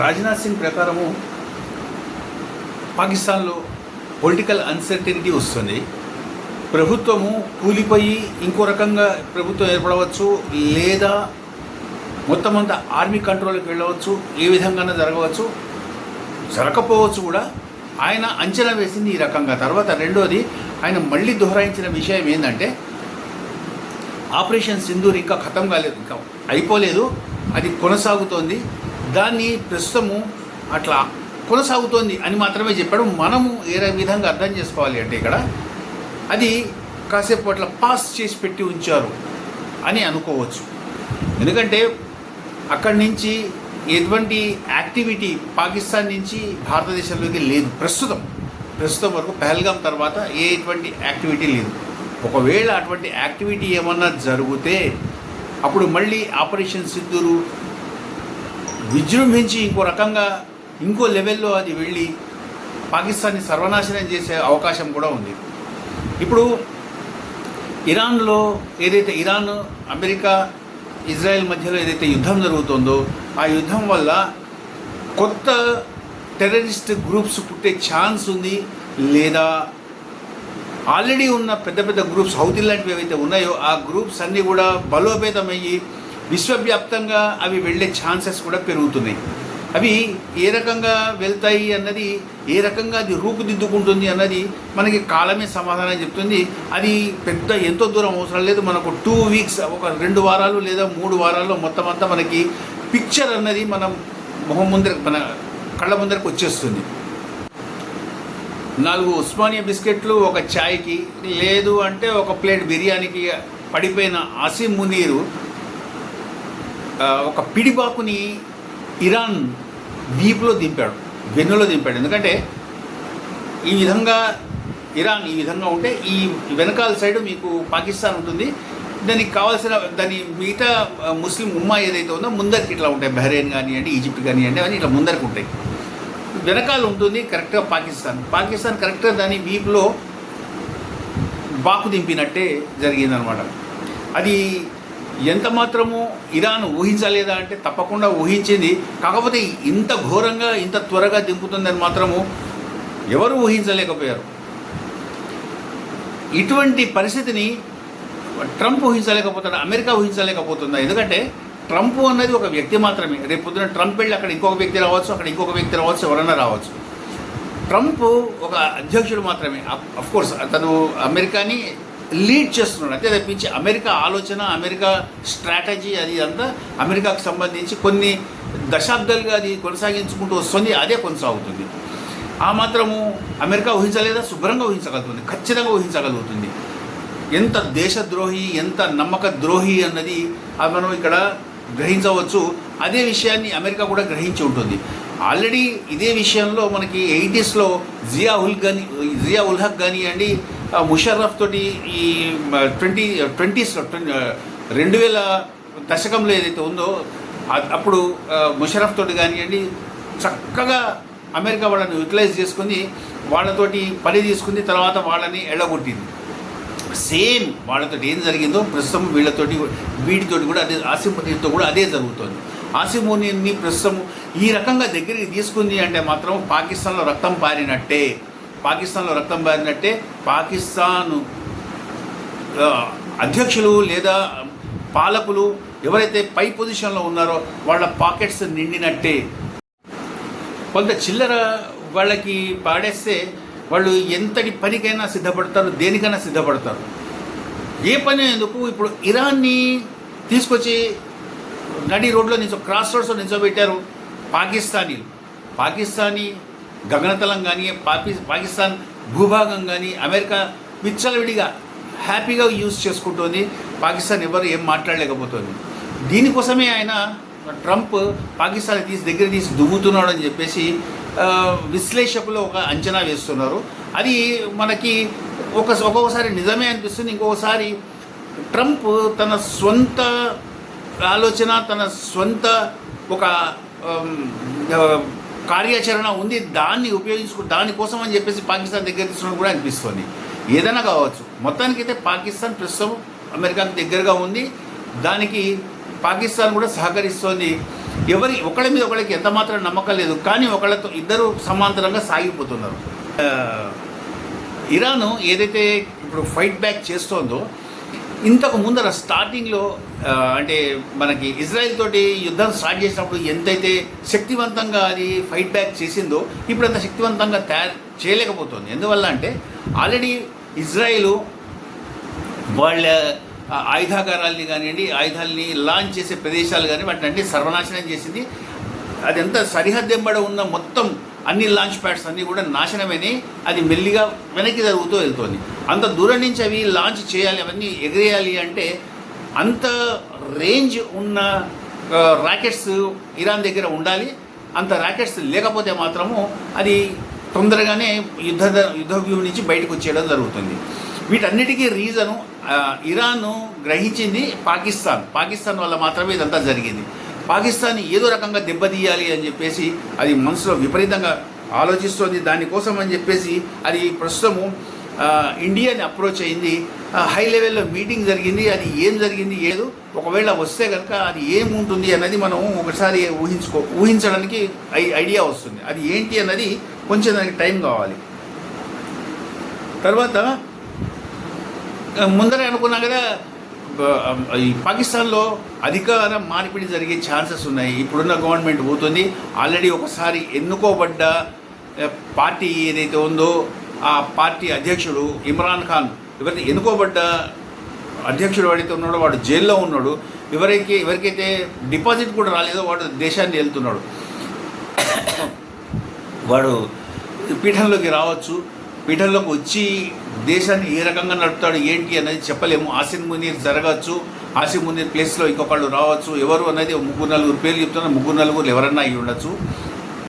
రాజ్నాథ్ సింగ్ ప్రకారము పాకిస్తాన్లో political uncertainty వస్తుంది. ప్రభుత్వము కూలిపోయి ఇంకో రకంగా ప్రభుత్వం ఏర్పడవచ్చు లేదా మొత్తం అంతా ఆర్మీ కంట్రోల్కి వెళ్ళవచ్చు ఏ విధంగానే జరగవచ్చు జరగకపోవచ్చు కూడా ఆయన అంచనా వేసింది ఈ రకంగా. తర్వాత రెండోది ఆయన మళ్ళీ దొహరాయించిన విషయం ఏంటంటే ఆపరేషన్ సింధూర్ ఇంకా ఖతం కాలేదు ఇంకా అయిపోలేదు అది కొనసాగుతోంది. దాన్ని ప్రస్తుతము అట్లా కొనసాగుతోంది అని మాత్రమే చెప్పాడు. మనము ఏ విధంగా అర్థం చేసుకోవాలి అంటే ఇక్కడ అది కాసేపు అట్లా పాస్ చేసి పెట్టి ఉంచారు అని అనుకోవచ్చు. ఎందుకంటే అక్కడి నుంచి ఎటువంటి యాక్టివిటీ పాకిస్తాన్ నుంచి భారతదేశంలోకి లేదు. ప్రస్తుతం ప్రస్తుతం వరకు పహల్గాం తర్వాత ఏ ఎటువంటి యాక్టివిటీ లేదు. ఒకవేళ అటువంటి యాక్టివిటీ ఏమన్నా జరిగితే అప్పుడు మళ్ళీ ఆపరేషన్ సిద్ధూరు విజృంభించి ఇంకో రకంగా ఇంకో లెవెల్లో అది వెళ్ళి పాకిస్తాన్ని సర్వనాశనం చేసే అవకాశం కూడా ఉంది. ఇప్పుడు ఇరాన్లో ఏదైతే ఇరాన్ అమెరికా ఇజ్రాయెల్ మధ్యలో ఏదైతే యుద్ధం జరుగుతుందో ఆ యుద్ధం వల్ల కొత్త టెర్రరిస్ట్ గ్రూప్స్ పుట్టే ఛాన్స్ ఉంది. లేదా ఆల్రెడీ ఉన్న పెద్ద పెద్ద గ్రూప్స్ హౌతీ లాంటివి ఏవైతే ఉన్నాయో ఆ గ్రూప్స్ అన్నీ కూడా బలోపేతమయ్యి విశ్వవ్యాప్తంగా అవి వెళ్ళే ఛాన్సెస్ కూడా పెరుగుతున్నాయి. అవి ఏ రకంగా వెళ్తాయి అన్నది ఏ రకంగా అది రూపుదిద్దుకుంటుంది అన్నది మనకి కాలమే సమాధానం చెప్తుంది. అది పెద్ద ఎంతో దూరం అవసరం లేదు. మనకు టూ వీక్స్ ఒక రెండు వారాలు లేదా మూడు వారాల్లో మొత్తం అంతా మనకి పిక్చర్ అన్నది మనం మొహం ముందర మన కళ్ళ ముందరకు వచ్చేస్తుంది. నాలుగు ఉస్మానియా బిస్కెట్లు ఒక ఛాయ్కి లేదు అంటే ఒక ప్లేట్ బిర్యానీకి పడిపోయిన అసీం మునీరు ఒక పిడిబాకుని ఇరాన్ వీపులో దింపాడు వెన్నులో దింపాడు. ఎందుకంటే ఈ విధంగా ఇరాన్ ఈ విధంగా ఉంటే ఈ వెనకాల సైడ్ మీకు పాకిస్తాన్ ఉంటుంది. దానికి కావాల్సిన దాని మిగతా ముస్లిం ఉమ్మా ఏదైతే ఉందో ముందరికి ఇట్లా ఉంటాయి. బహ్రెయిన్ కానివ్వండి ఈజిప్ట్ కానివ్వండి అని ఇట్లా ముందరికి ఉంటాయి. వెనకాల ఉంటుంది కరెక్ట్గా పాకిస్తాన్. పాకిస్తాన్ కరెక్ట్గా దాని వీపులో బాకు దింపినట్టే జరిగిందనమాట అది ఎంత మాత్రము ఇరాన్ ఊహించలేదా అంటే తప్పకుండా ఊహించింది. కాకపోతే ఇంత ఘోరంగా ఇంత త్వరగా దింపుతుందని మాత్రము ఎవరు ఊహించలేకపోయారు. ఇటువంటి పరిస్థితిని ట్రంప్ ఊహించలేకపోతాడు అమెరికా ఊహించలేకపోతుందా? ఎందుకంటే ట్రంప్ అన్నది ఒక వ్యక్తి మాత్రమే. రేపు పొద్దున ట్రంప్ వెళ్ళి అక్కడ ఇంకొక వ్యక్తి రావచ్చు అక్కడ ఇంకొక వ్యక్తి రావచ్చు ఎవరైనా రావచ్చు. ట్రంప్ ఒక అధ్యక్షుడు మాత్రమే. అఫ్ కోర్స్ అతను అమెరికాని లీడ్ చేస్తున్నాడు. అంతే తప్పించి అమెరికా ఆలోచన అమెరికా స్ట్రాటజీ అది అంతా అమెరికాకు సంబంధించి కొన్ని దశాబ్దాలుగా అది కొనసాగించుకుంటూ వస్తుంది అదే కొనసాగుతుంది. ఆ మాత్రము అమెరికా ఊహించలేదా? శుభ్రంగా ఊహించగలుగుతుంది ఖచ్చితంగా ఊహించగలుగుతుంది. ఎంత దేశద్రోహి ఎంత నమ్మక ద్రోహి అన్నది అది మనం ఇక్కడ గ్రహించవచ్చు. అదే విషయాన్ని అమెరికా కూడా గ్రహించి ఉంటుంది. ఆల్రెడీ ఇదే విషయంలో మనకి ఎయిటీస్లో జియా ఉల్ గని జియా ఉల్ హక్ కానివ్వండి ముషర్రఫ్ తోటి ఈ ట్వంటీ ట్వంటీస్లో రెండు వేల దశకంలో ఏదైతే ఉందో అప్పుడు ముషరఫ్ తోటి కానివ్వండి చక్కగా అమెరికా వాళ్ళని యూటిలైజ్ చేసుకుని వాళ్ళతోటి పని తీసుకుంది తర్వాత వాళ్ళని ఎళ్ళగొట్టింది సేమ్ వాళ్ళతో ఏం జరిగిందో ప్రస్తుతం వీళ్ళతోటి వీటితోటి కూడా అదే ఆసిమోనితో కూడా అదే జరుగుతుంది. ఆసిమోనిని ప్రస్తుతం ఈ రకంగా దగ్గరికి తీసుకుంది అంటే మాత్రం పాకిస్తాన్లో రక్తం పారినట్టే. పాకిస్తాన్లో రక్తం బారినట్టే పాకిస్తాన్ అధ్యక్షులు లేదా పాలకులు ఎవరైతే పై పొజిషన్లో ఉన్నారో వాళ్ళ పాకెట్స్ నిండినట్టే. కొంత చిల్లర వాళ్ళకి పాడేస్తే వాళ్ళు ఎంతటి పనికైనా సిద్ధపడతారు దేనికైనా సిద్ధపడతారు. ఏ పని ఎందుకు? ఇప్పుడు ఇరాన్ని తీసుకొచ్చి నడి రోడ్లో నిల్చో క్రాస్ రోడ్స్లో నిల్చోబెట్టారు పాకిస్తానీలు. పాకిస్తానీ గగనతలం కానీ పాకి పాకిస్తాన్ భూభాగం కానీ అమెరికా విచ్చలవిడిగా హ్యాపీగా యూజ్ చేసుకుంటుంది. పాకిస్తాన్ ఎవరు ఏం మాట్లాడలేకపోతుంది. దీనికోసమే ఆయన ట్రంప్ పాకిస్తాన్ తీసి దగ్గర తీసి దువ్వుతున్నాడు అని చెప్పేసి విశ్లేషకులు ఒక అంచనా వేస్తున్నారు. అది మనకి ఒక ఒక్కొక్కసారి నిజమే అనిపిస్తుంది. ఇంకొకసారి ట్రంప్ తన సొంత ఆలోచన తన సొంత ఒక కార్యాచరణ ఉంది దాన్ని ఉపయోగించుకు దానికోసం అని చెప్పేసి పాకిస్తాన్ దగ్గర తీసుకున్నట్టు కూడా అనిపిస్తుంది. ఏదైనా కావచ్చు. మొత్తానికైతే పాకిస్తాన్ ప్రస్తుతం అమెరికాకు దగ్గరగా ఉంది. దానికి పాకిస్తాన్ కూడా సహకరిస్తోంది. ఎవరి ఒకళ్ళ మీద ఒకళ్ళకి ఎంత మాత్రం నమ్మకం లేదు. కానీ ఒకళ్ళతో ఇద్దరు సమాంతరంగా సాగిపోతున్నారు. ఇరాను ఇరాన్ ఏదైతే ఇప్పుడు ఫైట్ బ్యాక్ చేస్తోందో ఇంతకు ముందర స్టార్టింగ్లో అంటే మనకి ఇజ్రాయెల్ తోటి యుద్ధం స్టార్ట్ చేసినప్పుడు ఎంతైతే శక్తివంతంగా అది ఫైట్ బ్యాక్ చేసిందో ఇప్పుడు అంత శక్తివంతంగా తయారు చేయలేకపోతుంది. ఎందువల్ల అంటే ఆల్రెడీ ఇజ్రాయిల్ వాళ్ళ ఆ, ఆయుధాగారాల్ని కానివ్వండి ఆయుధాలని లాంచ్ చేసే ప్రదేశాలు కానీ వాటిని అన్ని సర్వనాశనం చేసింది. అదంతా సరిహద్దు సరిహద్దెంబడ ఉన్న మొత్తం అన్ని లాంచ్ ప్యాడ్స్ అన్నీ కూడా నాశనమని అది మెల్లిగా వెనక్కి జరుగుతూ వెళ్తుంది. అంత దూరం నుంచి అవి లాంచ్ చేయాలి అవన్నీ ఎగిరేయాలి అంటే అంత రేంజ్ ఉన్న ర్యాకెట్స్ ఇరాన్ దగ్గర ఉండాలి. అంత ర్యాకెట్స్ లేకపోతే మాత్రము అది తొందరగానే యుద్ధ యుద్ధ వ్యూహం నుంచి బయటకు వచ్చేయడం జరుగుతుంది. వీటన్నిటికీ రీజను ఆ, ఇరాన్ గ్రహించింది పాకిస్తాన్. పాకిస్తాన్ వల్ల మాత్రమే ఇదంతా జరిగింది. పాకిస్తాన్ ఏదో రకంగా దెబ్బతీయాలి అని చెప్పేసి అది మనసులో విపరీతంగా ఆలోచిస్తోంది. దానికోసం అని చెప్పేసి అది ప్రస్తుతము ఇండియాని అప్రోచ్ అయింది. హై లెవెల్లో మీటింగ్ జరిగింది. అది ఏం జరిగింది ఏదో ఒకవేళ వస్తే కనుక అది ఏముంటుంది అన్నది మనం ఒకసారి ఊహించుకో ఊహించడానికి ఐ- ఐడియా వస్తుంది. అది ఏంటి అన్నది కొంచెం దానికి టైం కావాలి. తర్వాత ముందరే అనుకున్నా కదా ఈ పాకిస్తాన్లో అధికార మార్పిడి జరిగే ఛాన్సెస్ ఉన్నాయి. ఇప్పుడున్న గవర్నమెంట్ పోతుంది ఆల్రెడీ ఒకసారి ఎన్నుకోబడ్డ పార్టీ ఏదైతే ఉందో ఆ పార్టీ అధ్యక్షుడు ఇమ్రాన్ ఖాన్ ఎవరైతే ఎన్నుకోబడ్డ అధ్యక్షుడు ఎవరైతే ఉన్నాడో వాడు జైల్లో ఉన్నాడు. ఎవరైతే ఎవరికైతే డిపాజిట్ కూడా రాలేదో వాడు దేశాన్ని వెళ్తున్నాడు వాడు పీఠంలోకి రావచ్చు. పీఠంలోకి వచ్చి దేశాన్ని ఏ రకంగా నడుపుతాడు ఏంటి అనేది చెప్పలేము. ఆసిన్ మునీర్ జరగచ్చు. ఆసిన్ మునీర్ ప్లేస్లో ఇంకొకళ్ళు రావచ్చు. ఎవరు అనేది ముగ్గురు నలుగురు పేర్లు చెప్తున్నారు ముగ్గురు నలుగురు ఎవరన్నా అయి ఉండొచ్చు